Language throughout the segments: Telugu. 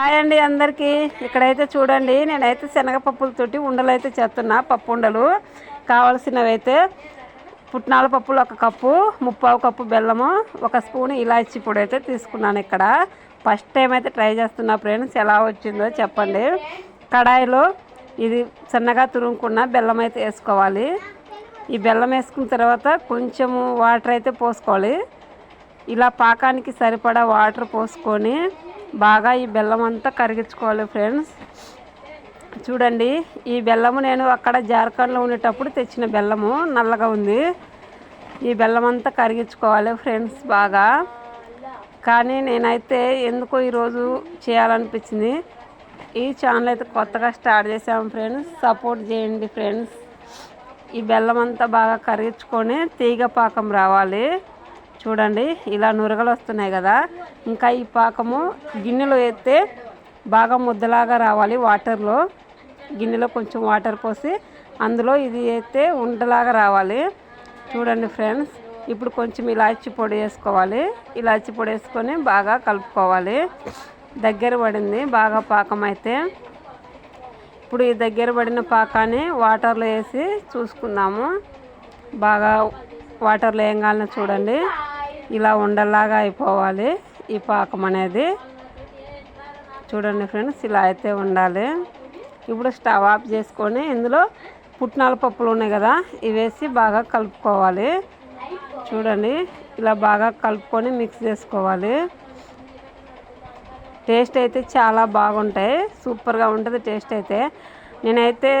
హాయ్ అండి అందరికీ. ఇక్కడైతే చూడండి నేనైతే శనగపప్పులతోటి ఉండలు అయితే చేస్తున్నా పప్పు ఉండలు. కావాల్సినవి అయితే పుట్నాల పప్పులు ఒక కప్పు ముప్పావు కప్పు బెల్లము ఒక స్పూన్ ఇలాచి పొడి అయితే తీసుకున్నాను ఇక్కడ. ఫస్ట్ టైం అయితే ట్రై చేస్తున్నా ఫ్రెండ్స్ ఎలా వచ్చిందో చెప్పండి. కడాయిలో ఇది సన్నగా తురుముకున్న బెల్లం అయితే వేసుకోవాలి. ఈ బెల్లం వేసుకున్న తర్వాత కొంచెము వాటర్ అయితే పోసుకోవాలి. ఇలా పాకానికి సరిపడా వాటర్ పోసుకొని బాగా ఈ బెల్లం అంతా కరిగించుకోవాలి ఫ్రెండ్స్. చూడండి ఈ బెల్లము నేను అక్కడ జార్ఖండ్లో ఉండేటప్పుడు తెచ్చిన బెల్లము నల్లగా ఉంది. ఈ బెల్లం అంతా కరిగించుకోవాలి ఫ్రెండ్స్ బాగా. కానీ నేనైతే ఎందుకో ఈరోజు చేయాలనిపించింది. ఈ ఛానల్ అయితే కొత్తగా స్టార్ట్ చేసాము ఫ్రెండ్స్. సపోర్ట్ చేయండి ఫ్రెండ్స్. ఈ బెల్లం అంతా బాగా కరిగించుకొని తీగ పాకం రావాలి. చూడండి ఇలా నురగలు వస్తున్నాయి కదా. ఇంకా ఈ పాకము గిన్నెలో వేస్తే బాగా ముద్దలాగా రావాలి వాటర్లో. గిన్నెలో కొంచెం వాటర్ పోసి అందులో ఇది అయితే ఉండలాగా రావాలి. చూడండి ఫ్రెండ్స్ ఇప్పుడు కొంచెం ఇలాచి పొడి వేసుకోవాలి. ఇలాచి పొడి వేసుకొని బాగా కలుపుకోవాలి. దగ్గర పడింది బాగా పాకం అయితే. ఇప్పుడు ఈ దగ్గర పడిన పాకాన్ని వాటర్లో వేసి చూసుకుందాము. బాగా వాటర్లో ఏం కావాలని చూడండి. ఇలా ఉండలాగా అయిపోవాలి ఈ పాకం అనేది. చూడండి ఫ్రెండ్స్ ఇలా అయితే ఉండాలి. ఇప్పుడు స్టవ్ ఆఫ్ చేసుకొని ఇందులో పుట్నాల పప్పులు ఉన్నాయి కదా ఇవి వేసి బాగా కలుపుకోవాలి. చూడండి ఇలా బాగా కలుపుకొని మిక్స్ చేసుకోవాలి. టేస్ట్ అయితే చాలా బాగుంటాయి. సూపర్గా ఉంటుంది టేస్ట్ అయితే. నేనైతే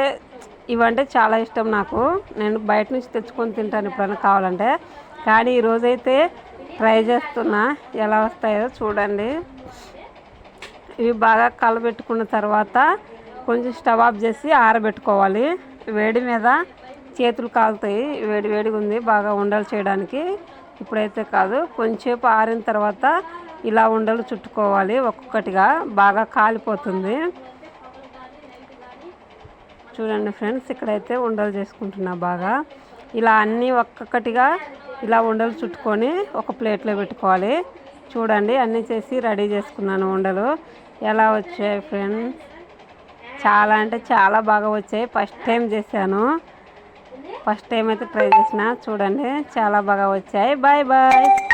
ఇవంటే చాలా ఇష్టం నాకు. నేను బయట నుంచి తెచ్చుకొని తింటాను ఎప్పుడైనా కావాలంటే. కానీ ఈరోజైతే ట్రై చేస్తున్నా. ఎలా వస్తాయో చూడండి. ఇవి బాగా కలబెట్టుకున్న తర్వాత కొంచెం స్టవ్ ఆఫ్ చేసి ఆరబెట్టుకోవాలి. వేడి మీద చేతులు కాలుతాయి. వేడి వేడిగా ఉంది. బాగా ఉండలు చేయడానికి ఇప్పుడైతే కాదు. కొంచెంసేపు ఆరిన తర్వాత ఇలా ఉండలు చుట్టుకోవాలి ఒక్కొక్కటిగా. బాగా కాలిపోతుంది. చూడండి ఫ్రెండ్స్ ఇక్కడైతే ఉండలు చేసుకుంటున్నా బాగా. ఇలా అన్నీ ఒక్కొక్కటిగా ఇలా ఉండలు చుట్టుకొని ఒక ప్లేట్లో పెట్టుకోవాలి. చూడండి అన్నీ చేసి రెడీ చేసుకున్నాను ఉండలు. ఎలా వచ్చాయి ఫ్రెండ్స్? చాలా అంటే చాలా బాగా వచ్చాయి. ఫస్ట్ టైం చేశాను. ఫస్ట్ టైం అయితే ట్రై చేసిన. చూడండి చాలా బాగా వచ్చాయి. Bye bye.